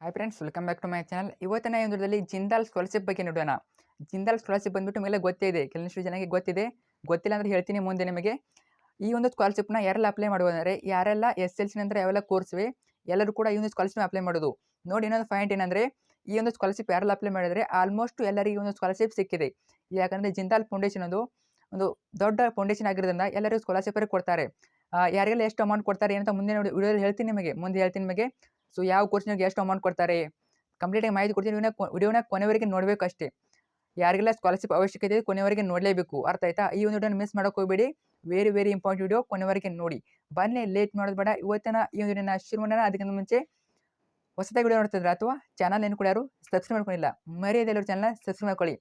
Hi friends welcome back to my channel ಇವತ್ತಿನ ಈ ಒಂದು ಜಿಂದಾಲ್ ಸ್ಕಾಲರ್ಶಿಪ್ ಬಗ್ಗೆ ನೋಡೋಣ. ಜಿಂದಾಲ್ ಸ್ಕಾಲರ್ಶಿಪ್ ಬಂದ್ಬಿಟ್ಟು ಮೇಲೆ ಇದೆ. ಕೆಲವಷ್ಟು ಜನಕ್ಕೆ ಗೊತ್ತಿದೆ. ಗೊತ್ತಿಲ್ಲ ಅಂದರೆ ಹೇಳ್ತೀನಿ ಮುಂದೆ ನಿಮಗೆ. ಈ ಒಂದು ಸ್ಕಾಲರ್ಶಿಪ್ನ ಯಾರೆಲ್ಲ ಅಪ್ಲೈ ಮಾಡ್ಬೋದು ಅಂದರೆ ಯಾರೆಲ್ಲ ಎಸ್ ಎಲ್ ಸಿ ನಂತರ ಯಾವೆಲ್ಲ ಕೋರ್ಸ್ವೆ ಎಲ್ಲರೂ ಕೂಡ ಈ ಒಂದು ಸ್ಕಾಲರ್ಶಿಪ್ ಅಪ್ಲೈ ಮಾಡೋದು. ನೋಡಿ ಇನ್ನೊಂದು ಪಾಯಿಂಟ್ ಏನಂದರೆ, ಈ ಒಂದು ಸ್ಕಾಲರ್ಶಿಪ್ ಯಾರೆಲ್ಲ ಅಪ್ಲೈ ಮಾಡಿದರೆ ಆಲ್ಮೋಸ್ಟ್ ಎಲ್ಲರಿಗೂ ಒಂದು ಸ್ಕಾಲರ್ಶಿಪ್ ಸಿಕ್ಕಿದೆ. ಯಾಕಂದರೆ ಜಿಂದಾಲ್ ಫೌಂಡೇಶನ್ ಒಂದು ಒಂದು ದೊಡ್ಡ ಫೌಂಡೇಶನ್ ಆಗಿರೋದ್ರಿಂದ ಎಲ್ಲರಿಗೂ ಸ್ಕಾಲರ್ಶಿಪ್ ಕೊಡ್ತಾರೆ. ಯಾರಿಗೆಲ್ಲ ಎಷ್ಟು ಅಮೌಂಟ್ ಕೊಡ್ತಾರೆ ಏನಂತ ಮುಂದೆ ನೋಡಿ ವಿಡಿಯೋದಲ್ಲಿ ಹೇಳ್ತೀನಿ ನಿಮಗೆ. ಮುಂದೆ ಹೇಳ್ತೀನಿ ನಿಮಗೆ. ಸೊ ಯಾವ ಕೋರ್ಸ್ನಾಗ ಎಷ್ಟು ಅಮೌಂಟ್ ಕೊಡ್ತಾರೆ? ಕಂಪ್ಲೀಟಾಗಿ ಮಾಹಿತಿ ಕೊಡ್ತೀನಿ. ವಿಡಿಯೋನ ವಿಡಿಯೋನ ಕೊನೆವರೆಗೆ ನೋಡಬೇಕು ಅಷ್ಟೇ. ಯಾರಿಗೆಲ್ಲ ಸ್ಕಾಲರ್ಶಿಪ್ ಅವಶ್ಯಕತೆ ಇದೆ ಕೊನೆವರೆಗೆ ನೋಡಲೇಬೇಕು. ಅರ್ಥ ಆಯ್ತಾ? ಈ ಒಂದು ವಿಡಿಯೋನ ಮಿಸ್ ಮಾಡೋಕೆ ಹೋಗಬೇಡಿ. ವೆರಿ ವೆರಿ ಇಂಪಾರ್ಟೆಂಟ್ ವಿಡಿಯೋ ಕೊನೆವರೆಗೆ ನೋಡಿ. ಬನ್ನಿ ಲೇಟ್ ಮಾಡೋದು ಬೇಡ. ಇವತ್ತಿನ ಈ ಒಂದು ವಿಡಿಯೋನ ಶುರು ಮಾಡೋಣ. ಅದಕ್ಕಿಂತ ಮುಂಚೆ ಹೊಸದಾಗಿ ವಿಡಿಯೋ ನೋಡ್ತಿದ್ರೆ ಅಥವಾ ಚಾನಲ್ ಏನು ಕೂಡ ಯಾರು ಸಬ್ಸ್ಕ್ರೈಬ್ ಮಾಡ್ಕೊಂಡಿಲ್ಲ. ಮರ್ಯಾದೆ ಚಾನಲ್ನ ಸಬ್ಸ್ಕ್ರೈಬ್ ಮಾಡ್ಕೊಳ್ಳಿ.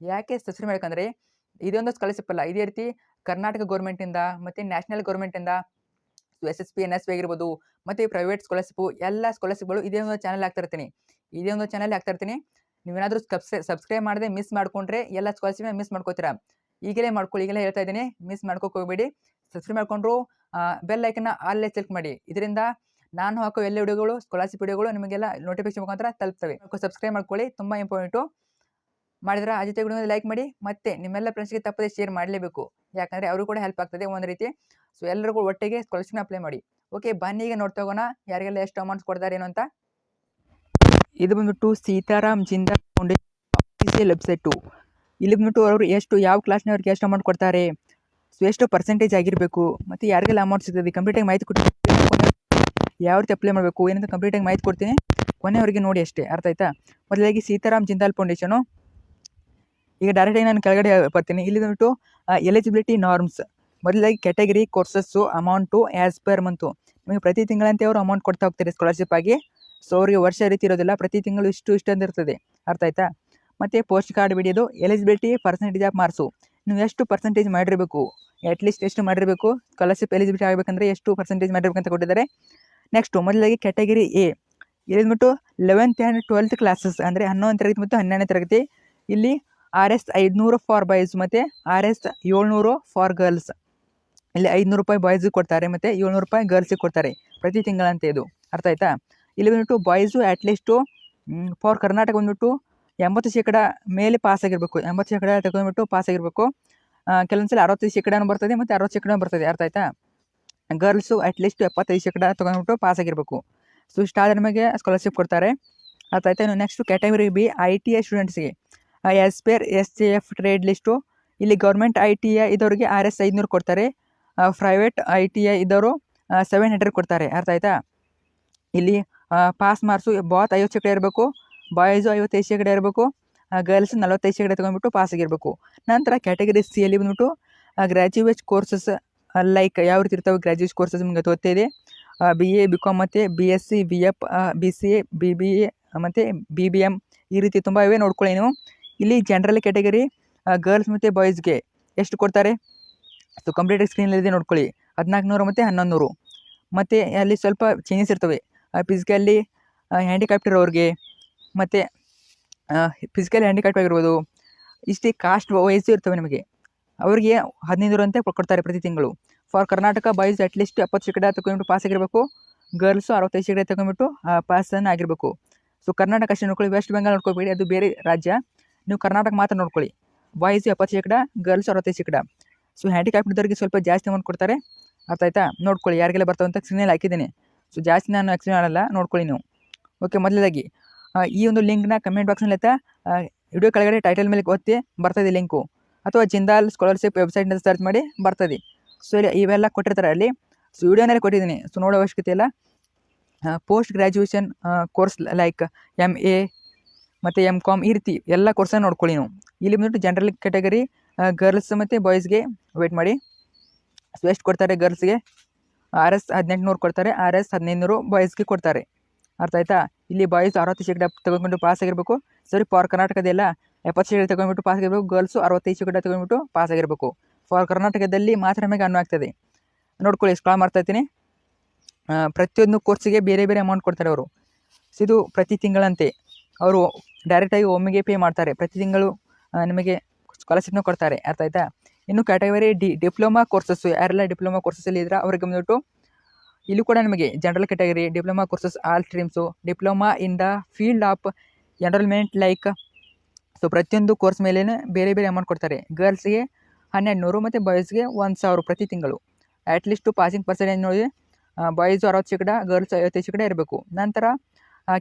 ಯಾಕೆ ಸಬ್ಸ್ಕ್ರೈಬ್ ಮಾಡ್ಬೇಕಂದ್ರೆ, ಇದೊಂದು ಸ್ಕಾಲರ್ಶಿಪ್ ಅಲ್ಲ. ಇದೇ ರೀತಿ ಕರ್ನಾಟಕ ಗೌರ್ಮೆಂಟಿಂದ ಮತ್ತು ನ್ಯಾಷನಲ್ ಗೌರ್ಮೆಂಟಿಂದ S S P, N S P ಆಗಿರ್ಬೋದು, ಮತ್ತು ಪ್ರೈವೇಟ್ ಸ್ಕಾಲರ್ಶಿಪ್ಪು ಎಲ್ಲ ಸ್ಕಾಲರ್ಶಿಪ್ಗಳು ಇದೇ ಒಂದು ಚಾನಲ್ ಆಗ್ತಾ ಇರ್ತೀನಿ. ಇದೇ ಒಂದು ಚಾನಲ್ ಆಗ್ತಾ ಇರ್ತೀನಿ. ನೀವೇನಾದರೂ ಸಬ್ಸ್ ಸಬ್ಸ್ಕ್ರೈಬ್ ಮಾಡದೆ ಮಿಸ್ ಮಾಡ್ಕೊಂಡ್ರೆ ಎಲ್ಲ ಸ್ಕಾಲರ್ಶಿಪ್ನ ಮಿಸ್ ಮಾಡ್ಕೋತೀರಾ? ಈಗಲೇ ಮಾಡ್ಕೊಳ್ಳಿ, ಈಗಲೇ ಹೇಳ್ತಾ ಇದ್ದೀನಿ ಮಿಸ್ ಹೋಗಬೇಡಿ. ಸಬ್ಸ್ಕ್ರೈಬ್ ಮಾಡಿಕೊಂಡ್ರು ಬೆಲ್ ಐಕನ್ನ ಅಲ್ಲೇ ಸೆಲೆಕ್ಟ್ ಮಾಡಿ. ಇದರಿಂದ ನಾನು ಹಾಕೋ ಎಲ್ಲ ವಿಡಿಯೋಗಳು ಸ್ಕಾಲರ್ಶಿಪ್ ವಿಡಿಯೋಗಳು ನಿಮಗೆಲ್ಲ ನೋಟಿಫಿಕೇಶನ್ ಮುಖಾಂತರ ತಲುಪ್ತವೆ. ಸಬ್ಸ್ಕ್ರೈಬ್ ಮಾಡ್ಕೊಳ್ಳಿ, ತುಂಬ ಇಂಪಾರ್ಟೆಂಟು ಮಾಡಿದ್ರೆ ಆ ಜೊತೆ ವಿಡಿಯೋ ಲೈಕ್ ಮಾಡಿ, ಮತ್ತೆ ನಿಮ್ಮೆಲ್ಲ ಫ್ರೆಂಡ್ಸ್ಗೆ ತಪ್ಪದೆ ಶೇರ್ ಮಾಡಲೇಬೇಕು. ಯಾಕಂದರೆ ಅವರು ಕೂಡ ಹೆಲ್ಪ್ ಆಗ್ತದೆ ಒಂದು ರೀತಿ. ಸೊ ಎಲ್ಲರಿಗೂ ಒಟ್ಟಿಗೆ ಸ್ಕಾಲರ್ಶಿಪ್ನ ಅಪ್ಲೈ ಮಾಡಿ. ಓಕೆ ಬನ್ನಿ ಈಗ ನೋಡ್ತಾ ಹೋಗೋಣ, ಯಾರಿಗೆಲ್ಲ ಎಷ್ಟು ಅಮೌಂಟ್ಸ್ ಕೊಡ್ತಾರೆ ಏನು ಅಂತ. ಇದು ಬಂದ್ಬಿಟ್ಟು Sitaram Jindal Foundation official website ಇಲ್ಲಿ ಬಂದ್ಬಿಟ್ಟು ಅವರು ಎಷ್ಟು, ಯಾವ ಕ್ಲಾಸ್ನವ್ರಿಗೆ ಎಷ್ಟು ಅಮೌಂಟ್ ಕೊಡ್ತಾರೆ ಸೊ ಎಷ್ಟು ಪರ್ಸೆಂಟೇಜ್ ಆಗಿರಬೇಕು, ಮತ್ತು ಯಾರಿಗೆಲ್ಲ ಅಮೌಂಟ್ ಸಿಗ್ತದೆ ಕಂಪ್ಲೀಟಾಗಿ ಮಾಹಿತಿ ಕೊಡ್ತೀನಿ ಯಾವ ರೀತಿ ಅಪ್ಲೈ ಮಾಡಬೇಕು, ಏನಂತ ಕಂಪ್ಲೀಟಾಗಿ ಮಾಹಿತಿ ಕೊಡ್ತೀನಿ. ಕೊನೆಯವರೆಗೆ ನೋಡಿ ಅಷ್ಟೇ, ಅರ್ಥ ಆಯ್ತಾ? ಮೊದಲಾಗಿ ಸೀತಾರಾಮ್ ಜಿಂದಾಲ್ ಫೌಂಡೇಶನು ಈಗ ಡೈರೆಕ್ಟಾಗಿ ನಾನು ಕೆಳಗಡೆ ಬರ್ತೀನಿ. ಇಲ್ಲಿ ಬಂದ್ಬಿಟ್ಟು ಎಲಿಜಿಬಿಲಿಟಿ ನಾರ್ಮ್ಸ್ ಮೊದಲಾಗಿ category courses amount as per month ನಿಮಗೆ ಪ್ರತಿ ತಿಂಗಳಂತೆ ಅವರು ಅಮೌಂಟ್ ಕೊಡ್ತಾ ಹೋಗ್ತಾರೆ ಸ್ಕಾಲರ್ಶಿಪ್ ಆಗಿ. ಸೊ ಅವರಿಗೆ ವರ್ಷ ರೀತಿ ಇರೋದಿಲ್ಲ. ಪ್ರತಿ ತಿಂಗಳು ಇಷ್ಟು ಇಷ್ಟು ಇರ್ತದೆ. ಅರ್ಥ ಆಯ್ತಾ? ಮತ್ತು ಪೋಸ್ಟ್ ಕಾರ್ಡ್ ಬಿಡಿಯೋದು ಎಲಿಜಿಬಿಲಿಟಿ ಪರ್ಸೆಂಟೇಜ್ ಆಫ್ ಮಾರ್ಕ್ಸು ನೀವು ಎಷ್ಟು ಪರ್ಸೆಂಟೇಜ್ ಮಾಡಿರಬೇಕು? ಅಟ್ಲೀಸ್ಟ್ ಎಷ್ಟು ಮಾಡಿರಬೇಕು? ಸ್ಕಾಲರ್ಶಿಪ್ ಎಲಿಜಿಬಿಲಿಟಿ ಆಗಬೇಕಂದ್ರೆ ಎಷ್ಟು ಪರ್ಸೆಂಟೇಜ್ ಮಾಡಿರಬೇಕಂತ ಕೊಟ್ಟಿದ್ದಾರೆ. ನೆಕ್ಸ್ಟು ಮೊದಲಾಗಿ ಕ್ಯಾಟಗರಿ ಎ ಇಲ್ಲಿ ಬಂದ್ಬಿಟ್ಟು ಲೆವೆಂತ್ ಆ್ಯಂಡ್ ಟ್ವೆಲ್ತ್ ಕ್ಲಾಸಸ್ ಅಂದರೆ ಹನ್ನೊಂದು ತರಗತಿ ಮತ್ತು ಹನ್ನೆರಡನೇ ತರಗತಿ. ಇಲ್ಲಿ ಆರ್ ಎಸ್ ಐದುನೂರು ಫಾರ್ ಬಾಯ್ಸ್ ಮತ್ತು ಆರ್ ಎಸ್ ಏಳ್ನೂರು ಫಾರ್ ಗರ್ಲ್ಸ್. ಇಲ್ಲಿ ಐದುನೂರು ರೂಪಾಯಿ ಬಾಯ್ಸಿಗೆ ಕೊಡ್ತಾರೆ ಮತ್ತು ಏಳ್ನೂರು ರೂಪಾಯಿ ಗರ್ಲ್ಸಿಗೆ ಕೊಡ್ತಾರೆ ಪ್ರತಿ ತಿಂಗಳಂತೆ ಇದು. ಅರ್ಥ ಆಯ್ತಾ? ಇಲ್ಲಿ ಬಂದ್ಬಿಟ್ಟು ಬಾಯ್ಸು ಅಟ್ಲೀಸ್ಟು ಫಾರ್ ಕರ್ನಾಟಕ ಬಂದ್ಬಿಟ್ಟು ಎಂಬತ್ತು ಶೇಕಡ ಮೇಲೆ ಪಾಸ್ ಆಗಿರಬೇಕು. ಎಂಬತ್ತು ಶೇಕಡ ತಗೊಂಡ್ಬಿಟ್ಟು ಪಾಸ್ ಆಗಿರಬೇಕು. ಕೆಲವೊಂದು ಸಲ ಅರವತ್ತೈದು ಶೇಕಡನೂ ಬರ್ತದೆ ಮತ್ತು ಅರವತ್ತು ಶೇಕಡ ಬರ್ತದೆ. ಅರ್ಥ ಆಯ್ತಾ? ಗರ್ಲ್ಸು ಅಟ್ಲೀಸ್ಟ್ ಎಪ್ಪತ್ತೈದು ಶೇಕಡ ತೊಗೊಂಡ್ಬಿಟ್ಟು ಪಾಸ್ ಆಗಿರಬೇಕು. ಸೊ ಇಷ್ಟಾದ ನಮಗೆ ಸ್ಕಾಲರ್ಶಿಪ್ ಕೊಡ್ತಾರೆ. ಅರ್ಥ ಆಯ್ತಾ? ಇನ್ನು next category B I T I ಸ್ಟೂಡೆಂಟ್ಸ್ಗೆ as per S C F trade list ಇಲ್ಲಿ ಗೌರ್ಮೆಂಟ್ ಐ ಟಿ ಐ ಇದ್ದವ್ರಿಗೆ ಆರ್ ಎಸ್ ಐದುನೂರು ಕೊಡ್ತಾರೆ. ಪ್ರೈವೇಟ್ ಐ ಟಿ ಐ ಇದ್ದವರು ಸೆವೆನ್ ಹಂಡ್ರೆಡ್ ಕೊಡ್ತಾರೆ. ಅರ್ಥ ಆಯ್ತಾ? ಇಲ್ಲಿ ಪಾಸ್ ಮಾರ್ಕ್ಸು ಬಾತ್ ಐವತ್ತು ಶೇಕಡ ಇರಬೇಕು ಬಾಯ್ಸು ಐವತ್ತೈದು ಶೇಕಡ ಇರಬೇಕು ಗರ್ಲ್ಸ್ ನಲವತ್ತೈದು ಶೇಕಡ ತೊಗೊಂಡ್ಬಿಟ್ಟು ಪಾಸ್ ಆಗಿರಬೇಕು. ನಂತರ ಕ್ಯಾಟಗರಿ ಸಿ ಅಲ್ಲಿ ಬಂದ್ಬಿಟ್ಟು ಗ್ರ್ಯಾಜುಯೇಟ್ ಕೋರ್ಸಸ್ ಲೈಕ್ ಯಾವ ರೀತಿ ಇರ್ತಾವೆ ಗ್ರ್ಯಾಜುಯೇಟ್ ಕೋರ್ಸಸ್ ನಿಮಗೆ ಇದೆ. ಬಿ ಎ ಬಿ ಕಾಮ್ ಮತ್ತು B S C B F B C A B B A ಮತ್ತು ಬಿ ಬಿ ಎಂ ಈ ರೀತಿ ತುಂಬ ಇವೆ, ನೋಡ್ಕೊಳ್ಳಿ ನೀವು. ಇಲ್ಲಿ ಜನರಲ್ ಕ್ಯಾಟಗರಿ ಗರ್ಲ್ಸ್ ಮತ್ತು ಬಾಯ್ಸ್ಗೆ ಎಷ್ಟು ಕೊಡ್ತಾರೆ? ಸೊ ಕಂಪ್ಲೀಟ್ ಸ್ಕ್ರೀನಲ್ಲಿದೆ ನೋಡ್ಕೊಳ್ಳಿ. ಹದಿನಾಲ್ಕು ನೂರು ಮತ್ತು ಹನ್ನೊಂದು ನೂರು ಮತ್ತು ಅಲ್ಲಿ ಸ್ವಲ್ಪ ಚೇಂಜಸ್ ಇರ್ತವೆ. ಫಿಸಿಕಲಿ ಹ್ಯಾಂಡಿಕ್ಯಾಪ್ಟ್ ಇರೋರಿಗೆ ಮತ್ತು ಫಿಸಿಕಲ್ ಹ್ಯಾಂಡಿಕ್ಯಾಪ್ಟ್ ಆಗಿರ್ಬೋದು. ಇಷ್ಟೇ ಕಾಸ್ಟ್ ವಯಸ್ಸು ಇರ್ತವೆ ನಿಮಗೆ. ಅವರಿಗೆ ಹದಿನೈದು ನೂರು ಅಂತ ಕೊಡ್ತಾರೆ ಪ್ರತಿ ತಿಂಗಳು. ಫಾರ್ ಕರ್ನಾಟಕ ಬಾಯ್ಸ್ ಅಟ್ಲೀಸ್ಟ್ ಎಪ್ಪತ್ತು ಶೇಕಡ ತಗೊಂಡ್ಬಿಟ್ಟು ಪಾಸ್ ಆಗಿರಬೇಕು. ಗರ್ಲ್ಸು ಅರವತ್ತೈದು ಶೇಕಡ ತಗೊಂಡ್ಬಿಟ್ಟು ಪಾಸನ್ನು ಆಗಿರಬೇಕು. ಸೊ ಕರ್ನಾಟಕ ಅಷ್ಟೇ ನೋಡ್ಕೊಳ್ಳಿ. ವೆಸ್ಟ್ ಬೆಂಗಾಲ್ ನೋಡ್ಕೊಬೇಡಿ. ಅದು ಬೇರೆ ರಾಜ್ಯ. ನೀವು ಕರ್ನಾಟಕ ಮಾತ್ರ ನೋಡ್ಕೊಳ್ಳಿ. ಬಾಯ್ಸ್ ಎಪ್ಪತ್ತು ಶೇಕಡ ಗರ್ಲ್ಸ್ ಅರವತ್ತೈದು ಶೇಕಡ. ಸೊ ಹ್ಯಾಂಡಿಕ್ಯಾಪ್ ಇದ್ದವರಿಗೆ ಸ್ವಲ್ಪ ಜಾಸ್ತಿ ಅಮೌಂಟ್ ಕೊಡ್ತಾರೆ. ಅರ್ಥ ಆಯ್ತಾ? ನೋಡ್ಕೊಳ್ಳಿ, ಯಾರಿಗೆಲ್ಲ ಬರ್ತಾವೆ ಅಂತ ಸಿಗ್ನಲ್ ಹಾಕಿದ್ದೀನಿ. ಸೊ ಜಾಸ್ತಿ ನಾನು ಎಕ್ಸ್ಪ್ಲೇನ್ ಮಾಡಲ್ಲ, ನೋಡ್ಕೊಳ್ಳಿ ನೀವು. ಓಕೆ ಮೊದಲದಾಗಿ ಈ ಒಂದು ಲಿಂಕ್ನ ಕಮೆಂಟ್ ಬಾಕ್ಸ್ನಲ್ಲಿ ಆಯ್ತಾ ವಿಡಿಯೋ ಕೆಳಗಡೆ ಟೈಟಲ್ ಮೇಲೆ ಓದ್ತಿ ಬರ್ತದೆ ಲಿಂಕು ಅಥವಾ ಜಿಂದಾಲ್ ಸ್ಕಾಲರ್ಶಿಪ್ ವೆಬ್ಸೈಟ್ನ ಸರ್ಚ್ ಮಾಡಿ ಬರ್ತದೆ ಸೊ ಇಲ್ಲಿ ಇವೆಲ್ಲ ಕೊಟ್ಟಿರ್ತಾರೆ ಅಲ್ಲಿ. ಸೊ ವಿಡಿಯೋನಲ್ಲಿ ಕೊಟ್ಟಿದ್ದೀನಿ. ಸೊ ನೋಡೋ ಅವಶ್ಯಕತೆ ಇಲ್ಲ. Post graduation course like M A ಮತ್ತು ಎಂ ಕಾಮ್ ಈ ರೀತಿ ಎಲ್ಲ ಕೋರ್ಸನ್ನು ನೋಡ್ಕೊಳ್ಳಿ ನೀವು. ಇಲ್ಲಿ ಬಂದ್ಬಿಟ್ಟು ಜನರಲ್ ಕ್ಯಾಟಗರಿ ಗರ್ಲ್ಸ್ ಮತ್ತು ಬಾಯ್ಸ್ಗೆ ವೇಟ್ ಮಾಡಿ. ಸೊ ಎಷ್ಟು ಕೊಡ್ತಾರೆ ಗರ್ಲ್ಸ್ಗೆ ಆರ್ ಎಸ್ ಹದಿನೆಂಟುನೂರು ಕೊಡ್ತಾರೆ ಆರ್ ಎಸ್ ಹದಿನೈದುನೂರು ಬಾಯ್ಸ್ಗೆ ಕೊಡ್ತಾರೆ. ಅರ್ಥ ಆಯ್ತಾ? ಇಲ್ಲಿ ಬಾಯ್ಸ್ ಅರವತ್ತು ಶೇಕಡ ತೊಗೊಂಡ್ಬಿಟ್ಟು ಪಾಸ್ ಆಗಿರಬೇಕು. ಸರಿ ಫಾರ್ ಕರ್ನಾಟಕದೆಲ್ಲ ಎಪ್ಪತ್ತು ಶೇಕಡ ತಗೊಂಡ್ಬಿಟ್ಟು ಪಾಸ್ ಆಗಿರಬೇಕು. ಗರ್ಲ್ಸು ಅರವತ್ತೈದು ಶೇಕಡ ತಗೊಂಡ್ಬಿಟ್ಟು ಪಾಸ್ ಆಗಿರಬೇಕು. ಫಾರ್ ಕರ್ನಾಟಕದಲ್ಲಿ ಮಾತ್ರ ನಮಗೆ ಅನ್ವಯ ಆಗ್ತದೆ. ನೋಡ್ಕೊಳ್ಳಿ ಸ್ಕಾಲ್ ಮಾಡ್ತಾ ಇದ್ದೀನಿ. ಪ್ರತಿಯೊಂದು ಕೋರ್ಸಿಗೆ ಬೇರೆ ಬೇರೆ ಅಮೌಂಟ್ ಕೊಡ್ತಾರೆ ಅವರು. ಇದು ಪ್ರತಿ ತಿಂಗಳಂತೆ. ಅವರು ಡೈರೆಕ್ಟಾಗಿ ಒಮ್ಮೆಗೆ ಪೇ ಮಾಡ್ತಾರೆ. ಪ್ರತಿ ತಿಂಗಳು ನಿಮಗೆ ಸ್ಕಾಲರ್ಶಿಪ್ನ ಕೊಡ್ತಾರೆ. ಅರ್ಥ ಆಯ್ತಾ? ಇನ್ನು ಕ್ಯಾಟಗರಿ ಡಿ ಡಿಪ್ಲೊಮಾ ಕೋರ್ಸಸ್ಸು ಯಾರೆಲ್ಲ ಡಿಪ್ಲೊಮಾ ಕೋರ್ಸಸ್ಸಲ್ಲಿ ಇದ್ರೆ ಅವ್ರಿಗೆ ಬಂದುಬಿಟ್ಟು ಇಲ್ಲೂ ಕೂಡ ನಿಮಗೆ general category diploma courses all streams diploma in the field of enrollment like so ಪ್ರತಿಯೊಂದು ಕೋರ್ಸ್ ಮೇಲೇ ಬೇರೆ ಬೇರೆ ಅಮೌಂಟ್ ಕೊಡ್ತಾರೆ. ಗರ್ಲ್ಸ್ಗೆ ಹನ್ನೆರಡು ನೂರು ಮತ್ತು ಬಾಯ್ಸ್ಗೆ ಒಂದು ಸಾವಿರ ಪ್ರತಿ ತಿಂಗಳು. ಅಟ್ಲೀಸ್ಟು ಪಾಸಿಂಗ್ ಪರ್ಸೆಂಟೇಜ್ ನೋಡಿ ಬಾಯ್ಸು ಅರವತ್ತು ಶೇಕಡ ಗರ್ಲ್ಸ್ ಐವತ್ತೈದು ಶೇಕಡ ಇರಬೇಕು. ನಂತರ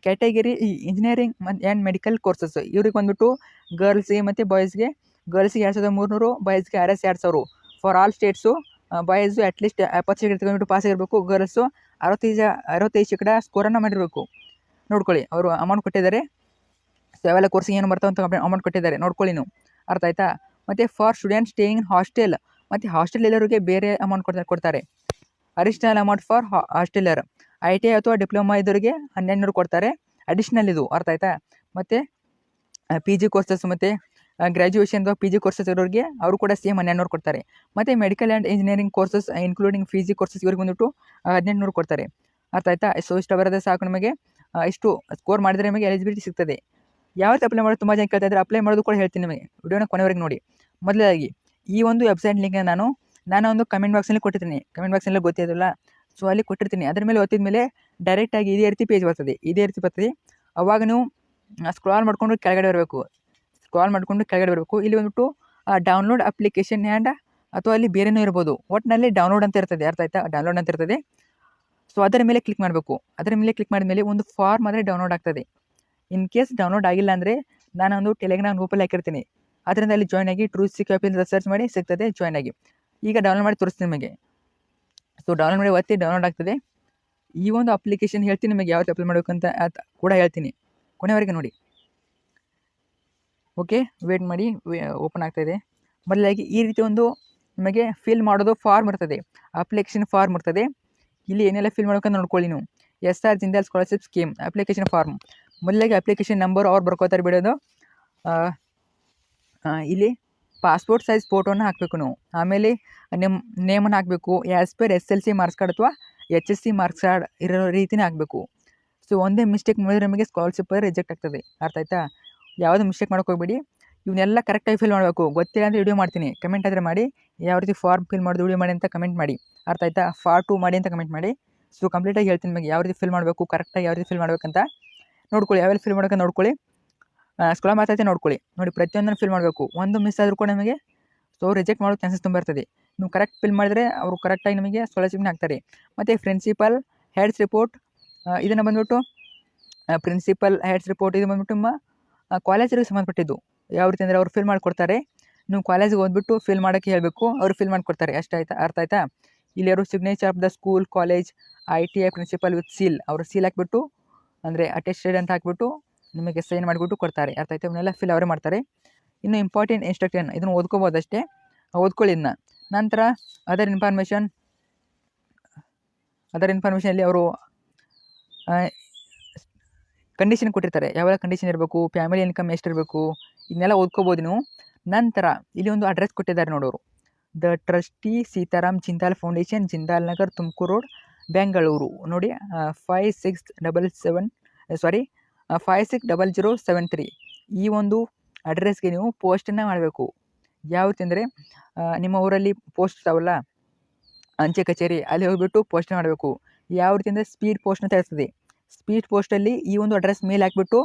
ಕ್ಯಾಟಗರಿ ಈ ಇಂಜಿನಿಯರಿಂಗ್ ಮತ್ತು ಆ್ಯಂಡ್ ಮೆಡಿಕಲ್ ಕೋರ್ಸಸ್ ಇವ್ರಿಗೆ ಬಂದ್ಬಿಟ್ಟು ಗರ್ಲ್ಸ್ಗೆ ಮತ್ತು ಬಾಯ್ಸ್ಗೆ ಗರ್ಲ್ಸ್ಗೆ ಎರಡು ಸಾವಿರದ ಮೂರುನೂರು ಬಾಯ್ಸ್ಗೆ ಆರ್ ಎಸ್ ಎರಡು ಸಾವಿರ. For all states boys at least ಎಪ್ಪತ್ತು ಶೇಕಡ ತಗೊಂಡ್ಬಿಟ್ಟು ಪಾಸ್ ಆಗಿರಬೇಕು. ಗರ್ಲ್ಸು ಅರವತ್ತೈದು ಅರವತ್ತೈದು ಶೇಕಡ ಸ್ಕೋರನ್ನು ಮಾಡಿರಬೇಕು. ನೋಡ್ಕೊಳ್ಳಿ, ಅವರು ಅಮೌಂಟ್ ಕೊಟ್ಟಿದ್ದಾರೆ. ಸೊ ಕೋರ್ಸಿಗೆ ಏನು ಬರ್ತಾವೆ ಅಂತ ಅಮೌಂಟ್ ಕೊಟ್ಟಿದ್ದಾರೆ. ನೋಡ್ಕೊಳ್ಳಿ ನೀವು. ಅರ್ಥ ಆಯ್ತಾ? ಮತ್ತು ಫಾರ್ ಸ್ಟೂಡೆಂಟ್ ಸ್ಟೇಯಿಂಗ್ ಹಾಸ್ಟೆಲ್ ಮತ್ತು ಹಾಸ್ಟೆಲ್ ಎಲ್ಲರಿಗೆ ಬೇರೆ ಅಮೌಂಟ್ ಕೊಡ್ತಾರೆ. ಕೊಡ್ತಾರೆ additional amount for hosteler I T I ಅಥವಾ ಡಿಪ್ಲೊಮಾ ಇದ್ದವರಿಗೆ ಹನ್ನೆರಡು ನೂರು ಕೊಡ್ತಾರೆ. ಅಡಿಷ್ನಲ್ ಇದು, ಅರ್ಥ ಆಯ್ತಾ? ಮತ್ತು ಪಿ ಜಿ ಕೋರ್ಸಸ್ ಮತ್ತು ಗ್ರ್ಯಾಜುಯೇಷನ್ ಅಥವಾ ಪಿ ಜಿ ಕೋರ್ಸಸ್ ಇರೋರಿಗೆ ಅವರು ಕೂಡ ಸೇಮ್ ಹನ್ನೆರಡು ನೂರು ಕೊಡ್ತಾರೆ. ಮತ್ತು medical and engineering courses including P G courses ಇವ್ರಿಗೆ ಬಂದ್ಬಿಟ್ಟು ಹದಿನೆಂಟು ನೂರು ಕೊಡ್ತಾರೆ. ಅರ್ಥ ಆಯ್ತಾ? ಸೊ ಇಷ್ಟು ಬರೋದೇ ಸಾಕು ನಿಮಗೆ. ಇಷ್ಟು ಸ್ಕೋರ್ ಮಾಡಿದರೆ ನಿಮಗೆ ಎಲಿಜಿಬಿಲಿಟಿ ಸಿಗ್ತದೆ. ಯಾವತ್ತು ಅಪ್ಲೈ ಮಾಡೋದು ತುಂಬ ಜನ ಕೇಳ್ತಾ ಇದ್ದಾರೆ ಅಪ್ಲೈ ಮಾಡೋದು ಕೂಡ ಹೇಳ್ತೀನಿ ನಿಮಗೆ. ವಿಡಿಯೋನ ಕೊನೆವರೆಗೆ ನೋಡಿ. ಮೊದಲಾಗಿ ಈ ಒಂದು ವೆಬ್ಸೈಟ್ ಲಿಂಕ್ ನಾನು ನಾನು ಒಂದು ಕಮೆಂಟ್ ಬಾಕ್ಸಲ್ಲಿ ಕೊಟ್ಟಿದ್ದೀನಿ. ಕಮೆಂಟ್ ಬಾಕ್ಸಲ್ಲಿ ಗೊತ್ತಿರೋದಿಲ್ಲ. ಸೊ ಅಲ್ಲಿ ಕೊಟ್ಟಿರ್ತೀನಿ. ಅದ್ರ ಮೇಲೆ ಒತ್ತಿದ ಮೇಲೆ ಡೈರೆಕ್ಟಾಗಿ ಇದೇ ರೀತಿ ಪೇಜ್ ಬರ್ತದೆ. ಇದೇ ರೀತಿ ಬರ್ತದೆ. ಅವಾಗ ನೀವು ಸ್ಕ್ರಾಲ್ ಮಾಡಿಕೊಂಡು ಕೆಳಗಡೆ ಬರಬೇಕು. ಸ್ಕ್ರಾಲ್ ಮಾಡಿಕೊಂಡು ಕೆಳಗಡೆ ಬರಬೇಕು. ಇಲ್ಲಿ ಬಂದ್ಬಿಟ್ಟು ಡೌನ್ಲೋಡ್ ಅಪ್ಲಿಕೇಶನ್ ಆ್ಯಂಡ್ ಅಥವಾ ಅಲ್ಲಿ ಬೇರೆನೂ ಇರ್ಬೋದು. ಒಟ್ಟಿನಲ್ಲಿ ಡೌನ್ಲೋಡ್ ಅಂತ ಇರ್ತದೆ. ಅರ್ಥ ಆಯ್ತಾ? ಡೌನ್ಲೋಡ್ ಅಂತ ಇರ್ತದೆ. ಸೊ ಅದರ ಮೇಲೆ ಕ್ಲಿಕ್ ಮಾಡಬೇಕು. ಅದರ ಮೇಲೆ ಕ್ಲಿಕ್ ಮಾಡಿದ ಮೇಲೆ ಒಂದು ಫಾರ್ಮ್ ಆದರೆ ಡೌನ್ಲೋಡ್ ಆಗ್ತದೆ. ಇನ್ ಕೇಸ್ ಡೌನ್ಲೋಡ್ ಆಗಿಲ್ಲ ಅಂದರೆ ನಾನೊಂದು ಟೆಲಿಗ್ರಾಮ್ ಗ್ರೂಪಲ್ಲಿ ಹಾಕಿರ್ತೀನಿ. ಅದರಿಂದ ಅಲ್ಲಿ ಜಾಯ್ನ್ ಆಗಿ ಟ್ರೂ ಸಿ ಅಂತ ಸರ್ಚ್ ಮಾಡಿ ಸಿಗ್ತದೆ ಜಾಯ್ನ್ ಆಗಿ. ಈಗ ಡೌನ್ಲೋಡ್ ಮಾಡಿ ತೋರಿಸ್ತೀನಿ ನಿಮಗೆ. ಸೊ ಡೌನ್ಲೋಡ್ ಮಾಡಿ ಒತ್ತಿ ಡೌನ್ಲೋಡ್ ಆಗ್ತದೆ. ಈ ಒಂದು ಅಪ್ಲಿಕೇಶನ್ ಹೇಳ್ತೀನಿ ನಿಮಗೆ ಯಾವತ್ತು ಅಪ್ಲೈ ಮಾಡಬೇಕು ಅಂತ ಕೂಡ ಹೇಳ್ತೀನಿ. ಕೊನೆವರೆಗೆ ನೋಡಿ. ಓಕೆ ವೇಟ್ ಮಾಡಿ ಓಪನ್ ಆಗ್ತಾಯಿದೆ ಮೊದಲಾಗಿ ಈ ರೀತಿ ಒಂದು ನಿಮಗೆ ಫಿಲ್ ಮಾಡೋದು ಫಾರ್ಮ್ ಇರ್ತದೆ. ಅಪ್ಲಿಕೇಶನ್ ಫಾರ್ಮ್ ಇರ್ತದೆ. ಇಲ್ಲಿ ಏನೆಲ್ಲ ಫಿಲ್ ಮಾಡ್ಬೇಕಂತ ನೋಡ್ಕೊಳ್ಳಿ ನೀವು. S R Jindal scholarship scheme application form ಮೊದಲಾಗಿ ಅಪ್ಲಿಕೇಶನ್ ನಂಬರ್ ಅವ್ರು ಬರ್ಕೋತಾರೆ ಬಿಡೋದು. ಇಲ್ಲಿ ಪಾಸ್ಪೋರ್ಟ್ ಸೈಜ್ ಫೋಟೋನ ಹಾಕಬೇಕು ನಾವು. ಆಮೇಲೆ ನಿಮ್ಮ ನೇಮನ್ನು ಹಾಕಬೇಕು. As per S L C marks card ಅಥವಾ H S C marks card ಇರೋ ರೀತಿನೇ ಹಾಕಬೇಕು. ಸೊ ಒಂದೇ ಮಿಸ್ಟೇಕ್ ಮಾಡಿದ್ರೆ ನಮಗೆ ಸ್ಕಾಲರ್ಶಿಪ್ ರಿಜೆಕ್ಟ್ ಆಗ್ತದೆ. ಅರ್ಥ ಆಯ್ತಾ? ಯಾವುದೇ ಮಿಸ್ಟೇಕ್ ಮಾಡೋಕೆ ಹೋಗಬೇಡಿ. ಇವನ್ನೆಲ್ಲ ಕರೆಕ್ಟಾಗಿ ಫಿಲ್ ಮಾಡಬೇಕು. ಗೊತ್ತಿಲ್ಲ ಅಂದರೆ ವಿಡಿಯೋ ಮಾಡ್ತೀನಿ. ಕಮೆಂಟ್ ಆದರೆ ಮಾಡಿ. ಯಾವ ರೀತಿ ಫಾರ್ಮ್ ಫಿಲ್ ಮಾಡೋದು ವಿಡಿಯೋ ಮಾಡಿ ಅಂತ ಕಮೆಂಟ್ ಮಾಡಿ. ಅರ್ಥ ಆಯ್ತಾ? ಫಾರ್ ಟು ಮಾಡಿ ಅಂತ ಕಮೆಂಟ್ ಮಾಡಿ. ಸೊ ಕಂಪ್ಲೀಟಾಗಿ ಹೇಳ್ತೀನಿ ನಿಮಗೆ. ಯಾವ ರೀತಿ ಫಿಲ್ ಮಾಡಬೇಕು ಕರೆಕ್ಟಾಗಿ ಯಾವ ರೀತಿ ಫಿಲ್ ಮಾಡಬೇಕಂತ. ನೋಡ್ಕೊಳ್ಳಿ. ಯಾವೆಲ್ಲ ಫಿಲ್ ಮಾಡೋಕೆ ನೋಡ್ಕೊಳ್ಳಿ. ಸ್ಕ್ರೋಲ್ ಮಾತಾಡ್ತೀನಿ ನೋಡ್ಕೊಳ್ಳಿ. ನೋಡಿ ಪ್ರತಿಯೊಂದನ್ನು ಫಿಲ್ ಮಾಡಬೇಕು. ಒಂದು ಮಿಸ್ ಆದರೂ ಕೂಡ ನಿಮಗೆ ಸೊ ರಿಜೆಕ್ಟ್ ಮಾಡೋ ಚಾನ್ಸಸ್ ತುಂಬ ಇರ್ತದೆ. ನೀವು ಕರೆಕ್ಟ್ ಫಿಲ್ ಮಾಡಿದರೆ ಅವರು ಕರೆಕ್ಟಾಗಿ ನಿಮಗೆ ಸ್ಕಾಲರ್ಶಿಪ್ನ ಹಾಕ್ತಾರೆ. ಮತ್ತು ಪ್ರಿನ್ಸಿಪಲ್ ಹೆಡ್ಸ್ ರಿಪೋರ್ಟ್ ಇದನ್ನು ಬಂದುಬಿಟ್ಟು ಪ್ರಿನ್ಸಿಪಲ್ ಹೆಡ್ಸ್ ರಿಪೋರ್ಟ್ ಇದು ಬಂದುಬಿಟ್ಟು ನಿಮ್ಮ ಕಾಲೇಜಿಗೆ ಸಂಬಂಧಪಟ್ಟಿದ್ದು. ಯಾವ ರೀತಿ ಅಂದರೆ ಅವ್ರು ಫಿಲ್ ಮಾಡಿಕೊಡ್ತಾರೆ. ನೀವು ಕಾಲೇಜಿಗೆ ಓದ್ಬಿಟ್ಟು ಫಿಲ್ ಮಾಡೋಕ್ಕೆ ಹೇಳಬೇಕು. ಅವರು ಫಿಲ್ ಮಾಡಿಕೊಡ್ತಾರೆ. ಅಷ್ಟು ಆಯ್ತಾ? ಅರ್ಥ ಆಯ್ತಾ? ಇಲ್ಲಿ ಅವರು signature of the school college I T I principal with seal ಅವರು ಸೀಲ್ ಹಾಕ್ಬಿಟ್ಟು, ಅಂದರೆ ಅಟೆಸ್ಟೆಡ್ ಅಂತ ಹಾಕ್ಬಿಟ್ಟು ನಿಮಗೆ ಸೈನ್ ಮಾಡಿಬಿಟ್ಟು ಕೊಡ್ತಾರೆ. ಅರ್ಥ ಆಯ್ತು? ಇವನ್ನೆಲ್ಲ ಫಿಲ್ ಅವರೇ ಮಾಡ್ತಾರೆ. ಇನ್ನು ಇಂಪಾರ್ಟೆಂಟ್ ಇನ್ಸ್ಟ್ರಕ್ಷನ್ ಇದನ್ನು ಓದ್ಕೋಬೋದು ಅಷ್ಟೇ ಓದ್ಕೊಳ್ಳಿ ಇದನ್ನ ನಂತರ ಅದರ್ ಇನ್ಫಾರ್ಮೇಷನ್ ಅದರ್ ಇನ್ಫಾರ್ಮೇಷನಲ್ಲಿ ಅವರು ಕಂಡೀಷನ್ ಕೊಟ್ಟಿರ್ತಾರೆ. ಯಾವೆಲ್ಲ ಕಂಡೀಷನ್ ಇರಬೇಕು ಫ್ಯಾಮಿಲಿ ಇನ್ಕಮ್ ಎಷ್ಟಿರಬೇಕು, ಇದನ್ನೆಲ್ಲ ಓದ್ಕೋಬೋದು ನೀವು. ನಂತರ ಇಲ್ಲಿ ಒಂದು ಅಡ್ರೆಸ್ ಕೊಟ್ಟಿದ್ದಾರೆ ನೋಡೋರು. The trustee Sitaram Jindal Foundation Jindal Nagar Tumakuru Road Bengaluru ನೋಡಿ five six double seven sorry five six double zero seven three ಈ ಒಂದು ಅಡ್ರೆಸ್ಗೆ ನೀವು ಪೋಸ್ಟನ್ನು ಮಾಡಬೇಕು. ಯಾವ ರೀತಿ ಅಂದರೆ ನಿಮ್ಮ ಊರಲ್ಲಿ ಪೋಸ್ಟ್ ಇರ್ತಾವಲ್ಲ, ಅಂಚೆ ಕಚೇರಿ, ಅಲ್ಲಿ ಹೋಗಿಬಿಟ್ಟು ಪೋಸ್ಟ್ ಮಾಡಬೇಕು. ಯಾವ ರೀತಿ ಅಂದರೆ ಸ್ಪೀಡ್ ಪೋಸ್ಟ್ ಅಂತ ಇರ್ತದೆ. ಸ್ಪೀಡ್ ಪೋಸ್ಟಲ್ಲಿ ಈ ಒಂದು ಅಡ್ರೆಸ್ ಮೇಲೆ ಹಾಕಿಬಿಟ್ಟು,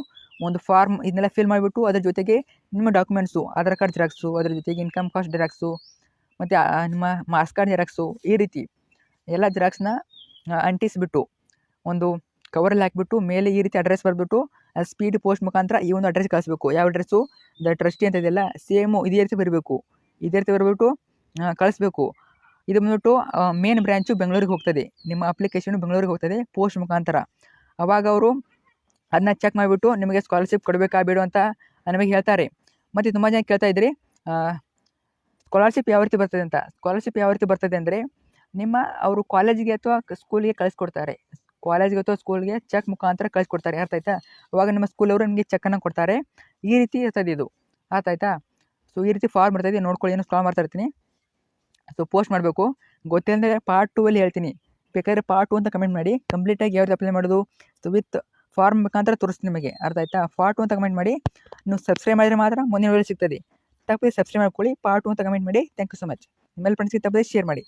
ಒಂದು ಫಾರ್ಮ್ ಇದನ್ನೆಲ್ಲ ಫಿಲ್ ಮಾಡಿಬಿಟ್ಟು, ಅದ್ರ ಜೊತೆಗೆ ನಿಮ್ಮ ಡಾಕ್ಯುಮೆಂಟ್ಸು ಆಧಾರ್ ಕಾರ್ಡ್ ಜೆರಾಕ್ಸು ಅದ್ರ ಜೊತೆಗೆ ಇನ್ಕಮ್ ಕಾಸ್ಟ್ ಜೆರಾಕ್ಸು ಮತ್ತು ನಿಮ್ಮ ಮಾರ್ಕ್ಸ್ ಕಾರ್ಡ್ ಜೆರಾಕ್ಸು ಈ ರೀತಿ ಎಲ್ಲ ಜೆರಾಕ್ಸ್ನ ಅಂಟಿಸಿಬಿಟ್ಟು, ಒಂದು ಕವರಲ್ಲಿ ಹಾಕಿಬಿಟ್ಟು ಮೇಲೆ ಈ ರೀತಿ ಅಡ್ರೆಸ್ ಬರೆದ್ಬಿಟ್ಟು ಸ್ಪೀಡ್ ಪೋಸ್ಟ್ ಮುಖಾಂತರ ಈ ಒಂದು ಅಡ್ರೆಸ್ ಕಳಿಸ್ಬೇಕು. ಯಾವ ಅಡ್ರೆಸ್ಸು ದ ಟ್ರಸ್ಟಿ ಅಂತ ಇದೆಯಲ್ಲ ಸೇಮು ಇದೇ ರೀತಿ ಬರಬೇಕು. ಇದೇ ರೀತಿ ಬರಬಿಟ್ಟು ಕಳಿಸ್ಬೇಕು. ಇದು ಬಂದ್ಬಿಟ್ಟು ಮೇನ್ ಬ್ರ್ಯಾಂಚು ಬೆಂಗಳೂರಿಗೆ ಹೋಗ್ತದೆ. ನಿಮ್ಮ ಅಪ್ಲಿಕೇಶನು ಬೆಂಗಳೂರಿಗೆ ಹೋಗ್ತದೆ ಪೋಸ್ಟ್ ಮುಖಾಂತರ. ಅವಾಗ ಅವರು ಅದನ್ನ ಚೆಕ್ ಮಾಡಿಬಿಟ್ಟು ನಿಮಗೆ ಸ್ಕಾಲರ್ಶಿಪ್ ಕೊಡಬೇಕಾ ಬೇಡ ಅಂತ ನಮಗೆ ಹೇಳ್ತಾರೆ. ಮತ್ತು ತುಂಬ ಜನ ಕೇಳ್ತಾ ಇದ್ರಿ ಸ್ಕಾಲರ್ಶಿಪ್ ಯಾವ ರೀತಿ ಬರ್ತದೆ ಅಂತ. ಸ್ಕಾಲರ್ಶಿಪ್ ಯಾವ ರೀತಿ ಬರ್ತದೆ ಅಂದರೆ, ನಿಮ್ಮ ಅವರು ಕಾಲೇಜಿಗೆ ಅಥವಾ ಸ್ಕೂಲಿಗೆ ಕಳಿಸ್ಕೊಡ್ತಾರೆ. ಕಾಲೇಜ್ಗೆ ಅಥವಾ ಸ್ಕೂಲ್ಗೆ ಚೆಕ್ ಮುಖಾಂತರ ಕಳಿಸ್ಕೊಡ್ತಾರೆ. ಅರ್ಥ ಆಯ್ತಾ ಅವಾಗ ನಮ್ಮ ಸ್ಕೂಲವರು ನಿಮಗೆ ಚೆಕ್ಕನ್ನು ಕೊಡ್ತಾರೆ. ಈ ರೀತಿ ಇರ್ತದೆ ಇದು. ಅರ್ಥ ಆಯ್ತಾ ಸೊ ಈ ರೀತಿ ಫಾರ್ಮ್ ಇರ್ತದೆ. ನೋಡ್ಕೊಳ್ಳಿ, ಏನು ಸ್ಕಾಲ್ ಮಾಡ್ತಾ ಇರ್ತೀನಿ. ಸೊ ಪೋಸ್ಟ್ ಮಾಡಬೇಕು. ಗೊತ್ತಿಲ್ಲದೆ ಪಾರ್ಟ್ ಟೂ ಅಲ್ಲಿ ಹೇಳ್ತೀನಿ. ಬೇಕಾದ್ರೆ ಪಾರ್ಟ್ ಟು ಅಂತ ಕಮೆಂಟ್ ಮಾಡಿ. ಕಂಪ್ಲೀಟಾಗಿ ಯಾವ ರೀತಿ ಅಪ್ಲೈ ಮಾಡೋದು? ಸೊ ವಿತ್ ಫಾರ್ಮ್ ಮುಖಾಂತರ ತೋರಿಸ್ತೀನಿ ನಿಮಗೆ. ಅರ್ಥ ಆಯ್ತಾ ಪಾರ್ಟ್ ಟು ಅಂತ ಕಮೆಂಟ್ ಮಾಡಿ. ನೀವು ಸಬ್ಸ್ಕ್ರೈಬ್ ಮಾಡಿದ್ರೆ ಮಾತ್ರ ಮುಂದಿನ ವಿಡಿಯೋ ಸಿಗ್ತದೆ. ತಪ್ಪದೆ ಸಬ್ಸ್ಕ್ರೈಬ್ ಮಾಡ್ಕೊಳ್ಳಿ. ಪಾರ್ಟ್ ಟು ಅಂತ ಕಮೆಂಟ್ ಮಾಡಿ. ಥ್ಯಾಂಕ್ ಯು ಸೊ ಮಚ್ ನಿಮ್ಮೆಲ್ಲ ಫ್ರೆಂಡ್ಸ್ಗೆ ತಪ್ಪದೆ ಶೇರ್ ಮಾಡಿ.